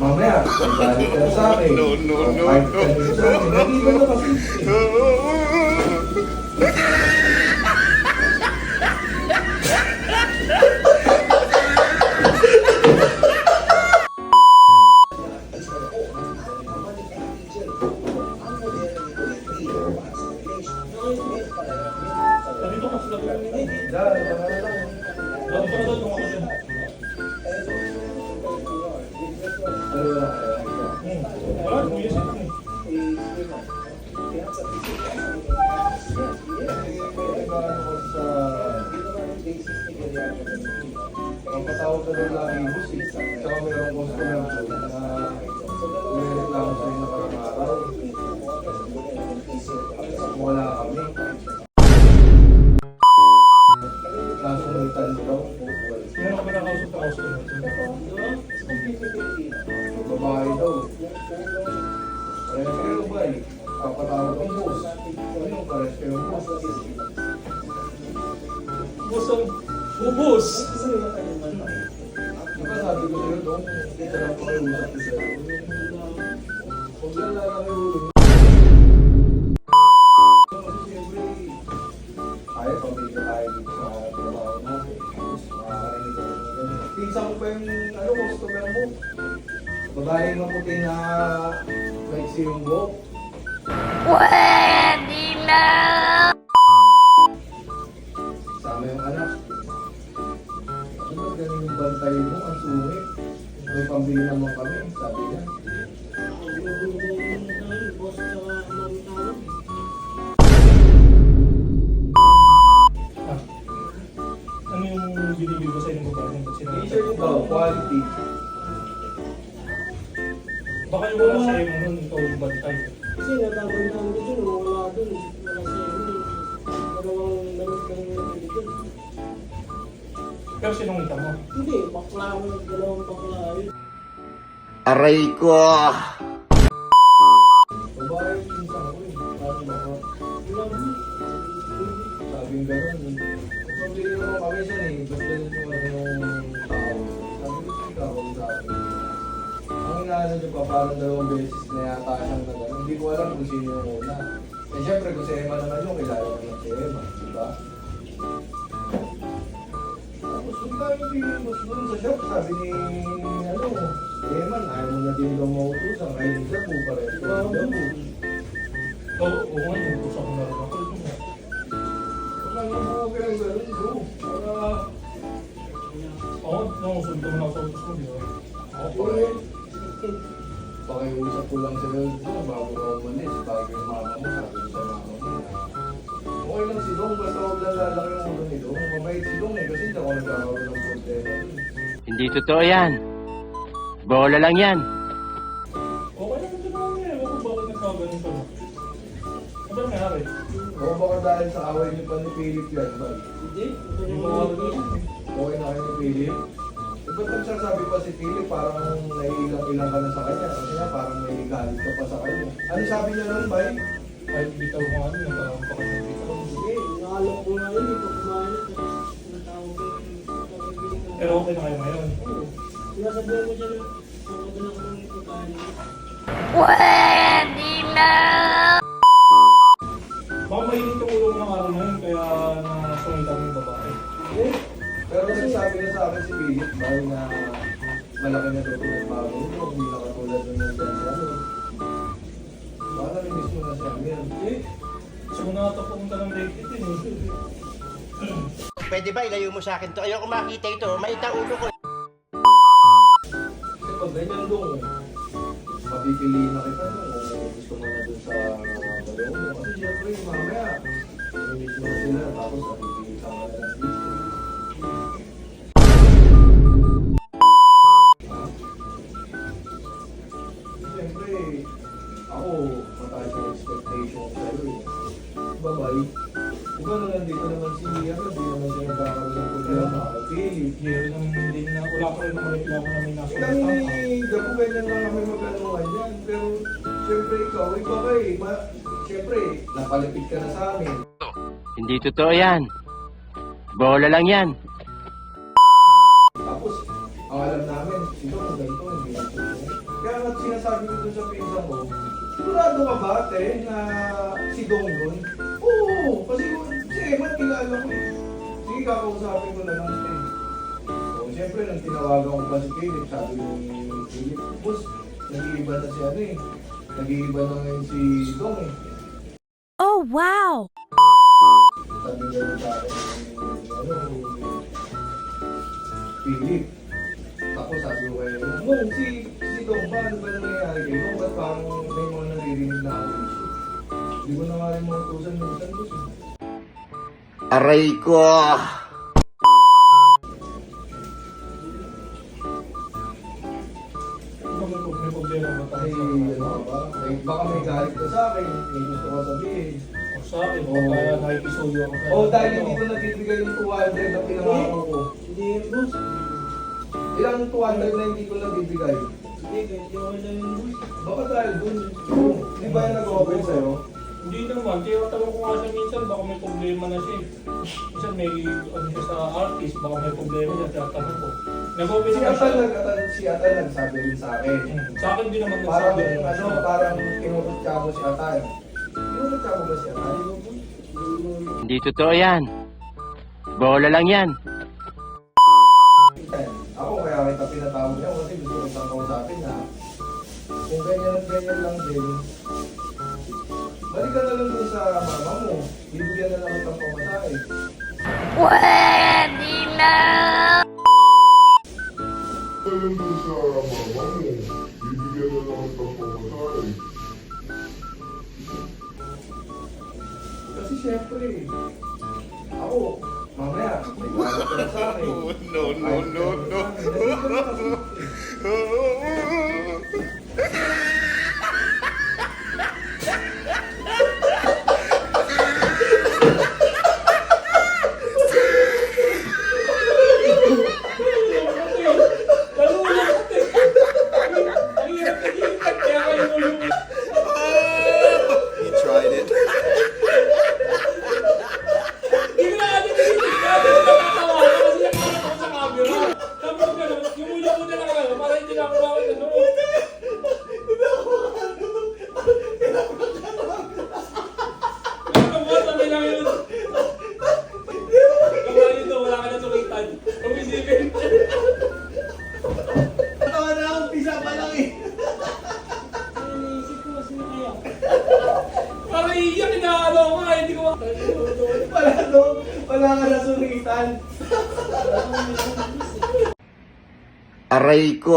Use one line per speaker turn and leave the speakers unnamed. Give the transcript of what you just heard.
Mamaya, may galit ka sa akin. No, no, no. Kahit ka sa akin. Ko na kasi.
Eh.
Kapatawag ka daw lagi yung bus eh. Tsaka mayroong customer Kapatawag ang boss. Ano pares kayo ang boss?
Boss, ang bubos!
Diba sabi ko sa'yo doon, kita lang pa kayo usap ko sa'yo. Huwag lang lang kayo ulo. Tayo, pamilya tayo dito sa trabaho natin. Tapos makakarinig ka ng ganyan. Pinsan ko pa yung ano, customer mo. Babae maputi na maiksi yung buhok.
Pwede na!
Sama yung anak. Ano ba ganun yung bantay mo? Ang sungit. May pambili naman kami, sabi niya.
Ah. Ano yung binibig ko sa babae? Ba't sila-
T-shirt daw, quality.
Baka yung wala sa iyo nun, ikaw yung bantay.
Kasi natawag na ako dun, wala dun, wala sa inyo. Dalawang damit lang yung nabili dun.
Pero sinungita mo.
Hindi, bakla ako, dalawang bakla.
Aray ko!
Inaano niyo pa, parang dalawang beses na yata siyang na gano'n. Hindi ko alam kung sino yung una. Eh syempre, kung si Emma naman yung kilala naman si Emma. Diba? Tapos kung tayo boss doon sa shop, sabi ni ano, Eman, ayaw mo na din daw mautusan. Kahit isa po pareho.
Wow.
Oo, oo nga, yung usap ko na rin ako.
Wala nga mga pinag-gano'n bro. Para
Oo, nung usunod mo na sa utos mo, di ba? Oo.
Pakiusap ko lang sila dito bago ka umalis, bago yung mama mo, sabi ko sa mama mo. Okay lang si Dong, basta huwag lang lalaki yung ulo ni Dong. Mabait si Dong eh, kasi hindi ako nagkakaroon ng problema.
Hindi totoo yan. Bola lang yan.
Okay lang ito na eh. Ewan ko bakit nagkaganon ka ba? Ano ba nangyari?
O baka dahil sa away niyo pa ni Philip yan, ba?
Hindi, ito
Hindi
yung
mo
mga
ako
Okay na kayo ni Philip? Eh, ba't nagsasabi pa si Philip parang naiilang-ilang ka na sa kanya? Kasi nga parang may galit ka pa sa kanya. Ano sabi niya nun, bay?
Ay, bitaw ko ano, nagkaroon pa kasi ng bitaw.
Hindi, naalam ko nga yun, ito kumain ko yung ko.
Pero okay na kayo ngayon.
Oo. Sinasabihan ko siya na, pagkabili ko ng ito kain.
Pumunta ng dito eh.
Pwede ba ilayo mo sa akin to? Ayoko makita ito. Maita ulo ko.
Kasi pag ganyan dong, mapipiliin na kita no, kung gusto mo na dun sa balong mo. Kasi syempre, mamaya, namiss mo sila, tapos napipili ka nga ng Bye-bye. Iba na nandito naman si ano, di naman siya nagkakaroon ng problema. Okay,
Hindi rin ang hindi na, wala pa rin ang reklamo na may nasa
Kami ni Gapo, ganyan lang kami mag-anuhan yan. Pero, siyempre ikaw, iba ka eh. Ma, siyempre, napalipit ka na sa amin.
Hindi totoo yan. Bola lang yan.
Tapos, ang alam namin, sino kung ganito, hindi na po Kaya nga sinasabi ko dun sa pinsan ko, sigurado ka ba, te, na si Dong yun? Oo, kasi si Eman kilala ko eh. Sige, kakausapin ko na lang, te. So, siyempre, nang tinawagan ko pa si Philip, sabi ni Philip, boss, nag-iiba na si ano eh. Nag-iiba na ngayon si Dong eh.
Oh, wow!
Sabi nga rin sa akin, ano, Philip. Tapos sabi ko kayo, Mong, si, si Dong ba, ano ba nangyayari kay Dong? Ba't parang may mga Hindi ko na nga rin mga tusan minsan boss eh.
Aray ko!
Ano may pro- may problema ba tayo
Ay,
sa
ba? Ay, baka may galit ka sa akin, may gusto ka sabihin.
O sa akin, baka nakikisuyo ako sa...
O dahil hindi ko nagbibigay ng 200 na pinangako ko.
Hindi yan, boss.
Ilang 200 na hindi ko nabibigay?
Hindi, kahit yung wala yun, boss.
Baka dahil dun, di ba yung nag-open sa'yo?
Hindi naman, kaya tanong ko nga siya minsan, baka may problema na siya. eh. Minsan may ano siya sa artist, baka may problema siya, kaya tanong ko. Nag-open
Si
naman siya.
nag si Atan nagsabi rin sa akin.
Hmm, Sa akin din naman
Parang,
nagsabi rin
ano, parang tinutut ka mo si Atan. Tinutut ka mo ba si Atan?
Hindi totoo yan. Bola lang yan.
Ako kaya kita pinatawag niya kasi gusto ko isang kausapin na kung ganyan at ganyan lang din, balik ka na lang sa mama mo. Bibigyan na lang itong pamasahe.
Pwede na!
Alam mo sa mama mo, bibigyan na lang ng pamasahe.
Kasi syempre, ako, mamaya, may galit ka na sa akin. No, no, no, no.
Lalo Parang iiyak, inaano ko nga, hindi ko mak...
Wala to, wala ka na sunitan.
Aray ko!